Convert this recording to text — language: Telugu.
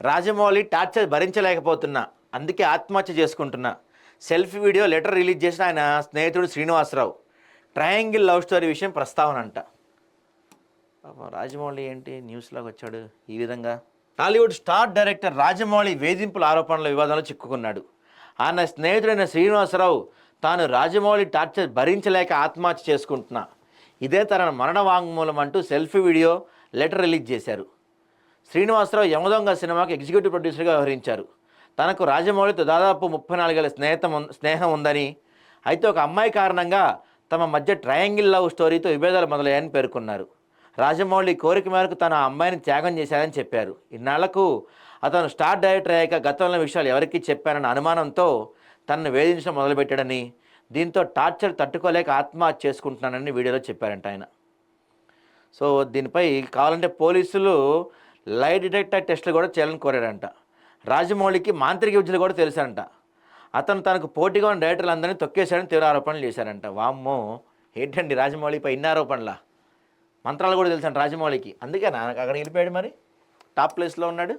రాజమౌళి టార్చర్ భరించలేకపోతున్నా అందుకే ఆత్మహత్య చేసుకుంటున్నా. సెల్ఫీ వీడియో లెటర్ రిలీజ్ చేసిన ఆయన స్నేహితుడు శ్రీనివాసరావు. ట్రయాంగిల్ లవ్ స్టోరీ విషయం ప్రస్తావన అంట రాజమౌళి ఏంటి? న్యూస్లోకి వచ్చాడు. ఈ విధంగా. టాలీవుడ్ స్టార్ డైరెక్టర్ రాజమౌళి వేధింపుల ఆరోపణల వివాదంలో చిక్కుకున్నాడు. ఆయన స్నేహితుడైన శ్రీనివాసరావు తాను రాజమౌళి టార్చర్ భరించలేక ఆత్మహత్య చేసుకుంటున్నా. ఇదే తన మరణ వాంగ్మూలం అంటూ సెల్ఫీ వీడియో లెటర్ రిలీజ్ చేశారు. శ్రీనివాసరావు యమదొంగ సినిమాకి ఎగ్జిక్యూటివ్ ప్రొడ్యూసర్గా వ్యవహరించారు. తనకు రాజమౌళితో దాదాపు ముప్పై నాలుగేళ్ళ స్నేహితం స్నేహం ఉందని అయితే ఒక అమ్మాయి కారణంగా తమ మధ్య ట్రయాంగిల్ లవ్ స్టోరీతో విభేదాలు మొదలయ్యాయని పేర్కొన్నారు. రాజమౌళి కోరిక మేరకు తన ఆ అమ్మాయిని త్యాగం చేశారని చెప్పారు. ఇన్నాళ్ళకు అతను స్టార్ డైరెక్టర్ అయ్యాక గతంలో విషయాలు ఎవరికీ చెప్పారన్న అనుమానంతో తనను వేధించడం మొదలుపెట్టాడని దీంతో టార్చర్ తట్టుకోలేక ఆత్మహత్య చేసుకుంటున్నానని వీడియోలో చెప్పారంట ఆయన. సో దీనిపై కావాలంటే పోలీసులు లై డిటెక్టర్ టెస్టులు కూడా చేయాలని కోరాడంట. రాజమౌళికి మాంత్రిక విద్యలు కూడా తెలుసంట అతను తనకు పోటీగా ఉన్న డైరెక్టర్లు అందరినీ తొక్కేశాడని తీవ్ర ఆరోపణలు చేశారంట వామ్మో ఏంటండి రాజమౌళిపై ఇన్ని ఆరోపణల మంత్రాలు కూడా తెలుసంట రాజమౌళికి. అందుకే నాకు అక్కడ వెళ్ళిపోయాడు మరి. టాప్ ప్లేస్లో ఉన్నాడు.